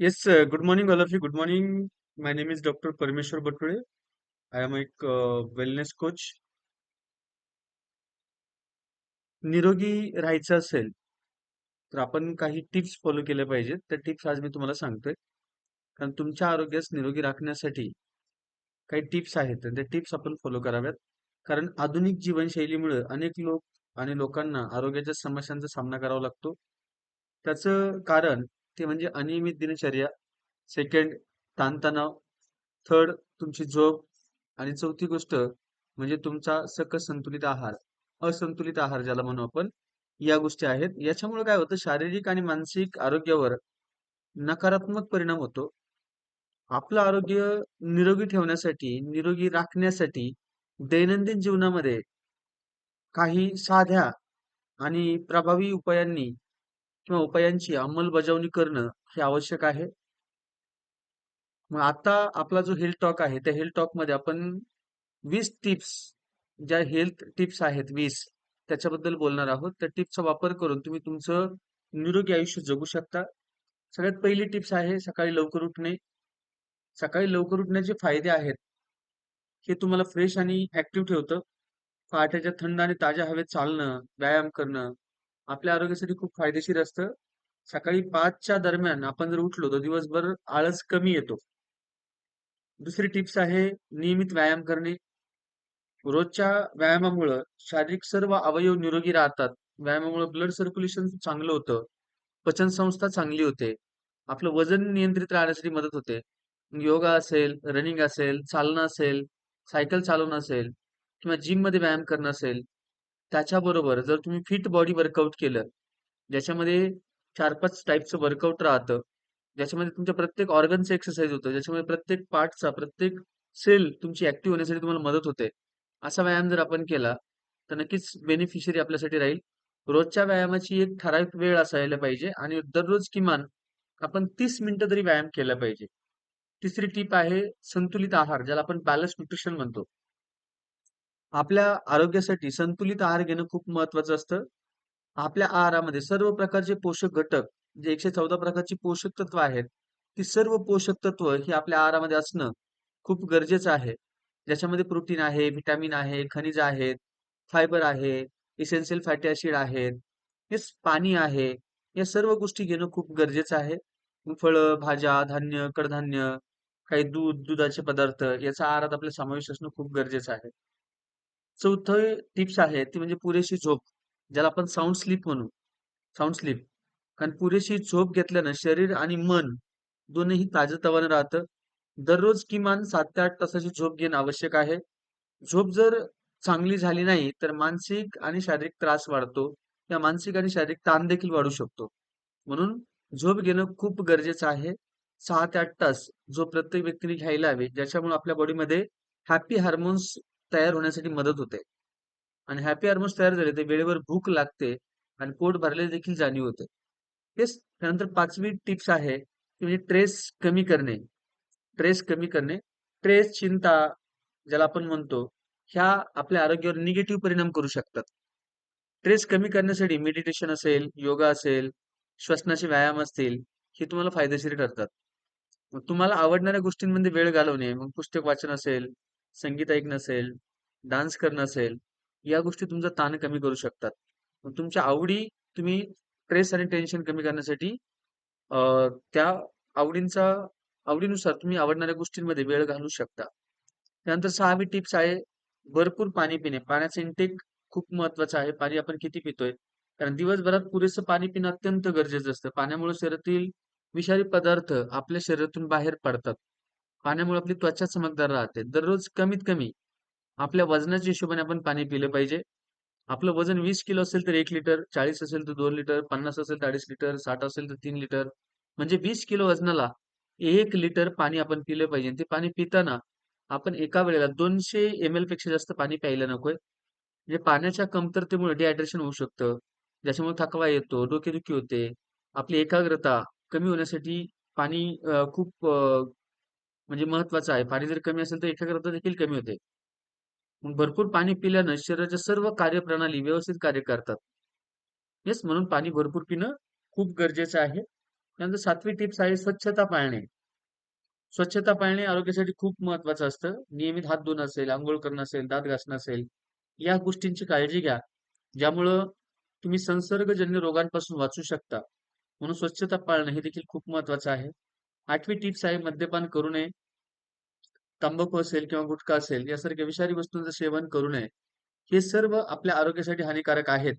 Yes, uh, good morning, all of you. Good morning. My name is Dr. Parmeshwar I I am a uh, wellness coach. निरोगी राहायचं असेल तर आपण काही tips follow केल्या पाहिजेत. त्या टिप्स आज मी तुम्हाला सांगतोय. कारण तुमच्या आरोग्यास निरोगी राखण्यासाठी काही टिप्स आहेत. तर त्या टिप्स आपण फॉलो कराव्यात. कारण आधुनिक जीवनशैलीमुळे अनेक लोक आणि लोकांना आरोग्याच्या समस्यांचा सामना करावा लागतो. त्याचं कारण ते म्हणजे अनियमित दिनचर्या, सेकंड ताणतणाव, थर्ड तुमची झोप आणि चौथी गोष्ट म्हणजे तुमचा सकस संतुलित आहार, असंतुलित आहार ज्याला म्हणू आपण, या गोष्टी आहेत. याच्यामुळे काय होतं शारीरिक आणि मानसिक आरोग्यावर नकारात्मक परिणाम होतो. आपलं आरोग्य निरोगी ठेवण्यासाठी, निरोगी राखण्यासाठी दैनंदिन जीवनामध्ये काही साध्या आणि प्रभावी उपायांनी किंवा उपायांची अंमलबजावणी करणं हे आवश्यक आहे. मग आता आपला जो हेल्थ टॉक आहे, त्या हेल्थ टॉकमध्ये आपण वीस टिप्स ज्या हेल्थ टिप्स आहेत वीस त्याच्याबद्दल बोलणार आहोत. त्या टिप्सचा वापर करून तुम्ही तुमचं निरोगी आयुष्य जगू शकता. सगळ्यात पहिली टिप्स आहे सकाळी लवकर उठणे. सकाळी लवकर उठण्याचे फायदे आहेत. हे तुम्हाला फ्रेश आणि ऍक्टिव्ह ठेवतं. पहाटेच्या थंड आणि ताज्या हवेत चालणं, व्यायाम करणं आपल्या आरोग्यासाठी खूप फायदेशीर असतं. सकाळी पाचच्या दरम्यान आपण जर उठलो तर दिवसभर आळस कमी येतो. दुसरी टिप्स आहे नियमित व्यायाम करणे. रोजच्या व्यायामामुळं शारीरिक सर्व अवयव निरोगी राहतात. व्यायामामुळे ब्लड सर्क्युलेशन चांगलं होतं. पचन संस्था चांगली होते. आपलं वजन नियंत्रित राहण्यासाठी मदत होते. योगा असेल, रनिंग असेल, चालणं असेल, सायकल चालवणं असेल किंवा जिममध्ये व्यायाम करणं असेल, त्याच्याबरोबर जर तुम्ही फिट बॉडी वर्कआउट केलं, ज्याच्यामध्ये चार पाच टाईपचं वर्कआउट राहतं, ज्याच्यामध्ये तुमच्या प्रत्येक ऑर्गनचं एक्सरसाइज होतं, ज्याच्यामध्ये प्रत्येक पार्टचा, प्रत्येक सेल तुमची ऍक्टिव्ह होण्यासाठी तुम्हाला मदत होते. असा व्यायाम जर आपण केला, तर नक्कीच बेनिफिशियरी आपल्यासाठी राहील. रोजच्या व्यायामाची एक ठराविक वेळ असायला पाहिजे आणि दररोज किमान आपण तीस मिनिटं तरी व्यायाम केला पाहिजे. तिसरी टिप आहे संतुलित आहार, ज्याला आपण बॅलन्स न्यूट्रिशन म्हणतो. आपल्या आरोग्यासाठी संतुलित आहार घेणं खूप महत्वाचं असतं. आपल्या आहारामध्ये सर्व प्रकारचे पोषक घटक, जे 114 प्रकारची पोषक तत्व आहेत, ती सर्व पोषक तत्व ही आपल्या आहारामध्ये असणं खूप गरजेचं आहे. ज्याच्यामध्ये प्रोटीन आहे, व्हिटॅमिन आहे, खनिज आहेत, फायबर आहे, इसेन्शियल फॅटी ऍसिड आहेत, हे पाणी आहे. या सर्व गोष्टी घेणं खूप गरजेचं आहे. फळं, भाज्या, धान्य, कडधान्य, काही दूध, दुधाचे पदार्थ याचा आहारात आपला समावेश असणं खूप गरजेचं आहे. चौथं टिप्स आहे ती म्हणजे पुरेशी झोप, ज्याला आपण साऊंड स्लीप म्हणू. Sound sleep. कारण पुरेशी झोप घेतल्यानं शरीर आणि मन दोन्हीही ताजतवानं राहतं. दररोज किमान सात ते आठ तासाची झोप घेणं आवश्यक आहे. झोप जर चांगली झाली नाही, तर मानसिक आणि शारीरिक त्रास वाढतो. किंवा मानसिक आणि शारीरिक ताण देखील वाढू शकतो. म्हणून झोप घेणं खूप गरजेचं आहे. सहा ते आठ तास जो प्रत्येक व्यक्तीने घ्यायला हवे ज्याच्यामुळे आपल्या बॉडीमध्ये हॅपी हार्मोन्स तयार होण्यासाठी मदत होते. आणि हॅपी हार्मोन्स तयार झाले ते वेळेवर भूक लागते आणि पोट भरले देखील जाणीव होते. तेच त्यानंतर पाचवी टिप्स आहे ती म्हणजे ट्रेस कमी करणे. ट्रेस कमी करणे. ट्रेस चिंता ज्याला आपण म्हणतो, ह्या आपल्या आरोग्यावर निगेटिव्ह परिणाम करू शकतात. ट्रेस कमी करण्यासाठी मेडिटेशन असेल, योगा असेल, श्वसनाचे व्यायाम असतील, हे तुम्हाला फायदेशीर ठरतात. मग तुम्हाला आवडणाऱ्या गोष्टींमध्ये वेळ घालवणे, मग पुस्तक वाचन असेल, संगीत ऐकणं असेल, डान्स करणं असेल, या गोष्टी तुमचा ताण कमी करू शकतात. मग तुमच्या आवडी तुम्ही स्ट्रेस आणि टेन्शन कमी करण्यासाठी अ, त्या आवडींचा आवडीनुसार तुम्ही आवडणाऱ्या गोष्टींमध्ये वेळ घालवू शकता. त्यानंतर 6वी टिप्स आहे भरपूर पाणी पिणे. पाण्याचं इंटेक खूप महत्वाचं आहे. पाणी आपण किती पितोय? कारण दिवसभरात पुरेसं पाणी पिणं अत्यंत गरजेचं असतं. पाण्यामुळे शरीरातील विषारी पदार्थ आपल्या शरीरातून बाहेर पडतात. पाण्यामुळे आपली त्वचा चमकदार राहते. दररोज कमीत कमी आपल्या वजनाच्या हिशोबाने आपण पाणी पिलं पाहिजे. आपलं वजन वीस किलो असेल तर एक लिटर, 40 असेल तर दोन लिटर, 50 असेल तर 2.5 लिटर, साठ असेल तर तीन लिटर. म्हणजे वीस किलो वजनाला एक लिटर पाणी आपण पिलं पाहिजे. ते पाणी पिताना आपण एका वेळेला दोनशे एम-एलपेक्षा जास्त पाणी प्यायला नकोय. म्हणजे पाण्याच्या कमतरतेमुळे डिहायड्रेशन होऊ शकतं. ज्याच्यामुळे थकवा येतो, डोकेदुखी होते. आपली एकाग्रता कमी होण्यासाठी पाणी खूप म्हणजे महत्वाचं आहे. पाणी जर कमी असेल तर एकाग्रता देखील कमी होते. मग भरपूर पाणी पिल्यानं शरीराच्या सर्व कार्यप्रणाली व्यवस्थित कार्य करतात. येस, म्हणून पाणी भरपूर पिणं खूप गरजेचं आहे. त्यानंतर सातवी टिप्स आहे स्वच्छता पाळणे. स्वच्छता पाळणे आरोग्यासाठी खूप महत्वाचं असतं. नियमित हात धुणं असेल, आंघोळ करणं असेल, दात घासणं असेल, या गोष्टींची काळजी घ्या. ज्यामुळं तुम्ही संसर्गजन्य रोगांपासून वाचू शकता. म्हणून स्वच्छता पाळणं हे देखील खूप महत्वाचं आहे. आठवी टिप्स आहे मद्यपान करू नये. तंबाखू असेल किंवा गुटखा असेल यासारख्या विषारी वस्तूंचं सेवन करू नये. हे सर्व आपल्या आरोग्यासाठी हानिकारक आहेत.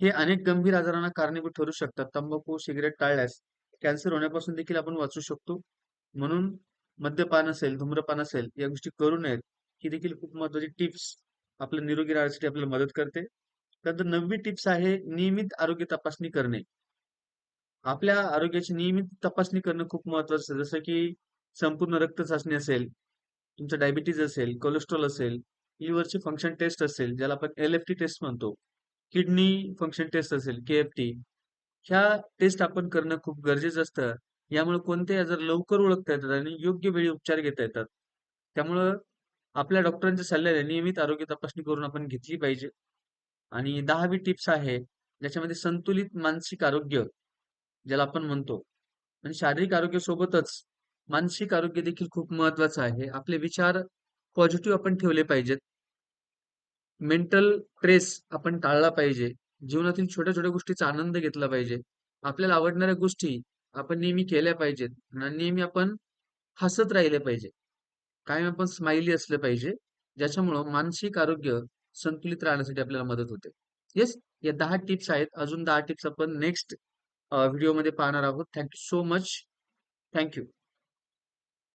हे अनेक गंभीर आजारांना कारणीभूत ठरू शकतात. तंबाखू, सिगरेट टाळल्यास कॅन्सर होण्यापासून देखील आपण वाचू शकतो. म्हणून मद्यपान असेल, धूम्रपान असेल या गोष्टी करू नयेत. ही देखील खूप महत्वाची टिप्स आपल्या निरोगी राहण्यासाठी आपल्याला मदत करते. त्यानंतर नववी टिप्स आहे नियमित आरोग्य तपासणी करणे. आपल्या आरोग्याची नियमित तपासणी करणं खूप महत्वाचं जसं की संपूर्ण रक्त चाचणी असेल, तुमचं डायबिटीज असेल, कोलेस्ट्रॉल असेल, लिव्हरची फंक्शन टेस्ट असेल, ज्याला आपण एल-एफ-टी टेस्ट म्हणतो, किडनी फंक्शन टेस्ट असेल, के-एफ-टी, ह्या टेस्ट आपण करणं खूप गरजेचं असतं. यामुळे कोणतेही आजार लवकर ओळखता येतात आणि योग्य वेळी उपचार घेता येतात. त्यामुळं आपल्या डॉक्टरांच्या सल्ल्याने नियमित आरोग्य तपासणी करून आपण घेतली पाहिजे. आणि 10वी टिप्स आहे, ज्याच्यामध्ये संतुलित मानसिक आरोग्य ज्याला आपण म्हणतो आणि शारीरिक आरोग्यासोबतच मानसिक आरोग्य देखील खूप महत्वाचं आहे. आपले विचार पॉझिटिव्ह आपण ठेवले पाहिजेत. मेंटल स्ट्रेस आपण टाळला पाहिजे. जीवनातील छोट्या-छोट्या गोष्टीचा आनंद घेतला पाहिजे. आपल्याला आवडणाऱ्या गोष्टी आपण नेहमी केल्या पाहिजेत आणि नेहमी आपण हसत राहिले पाहिजे. कायम आपण स्माइली असलं पाहिजे. ज्याच्यामुळं मानसिक आरोग्य संतुलित राहण्यासाठी आपल्याला मदत होते. येस, या दहा टिप्स आहेत. अजून दहा टिप्स आपण नेक्स्ट व्हिडिओमध्ये पाहणार आहोत. Thank you so much. Thank you.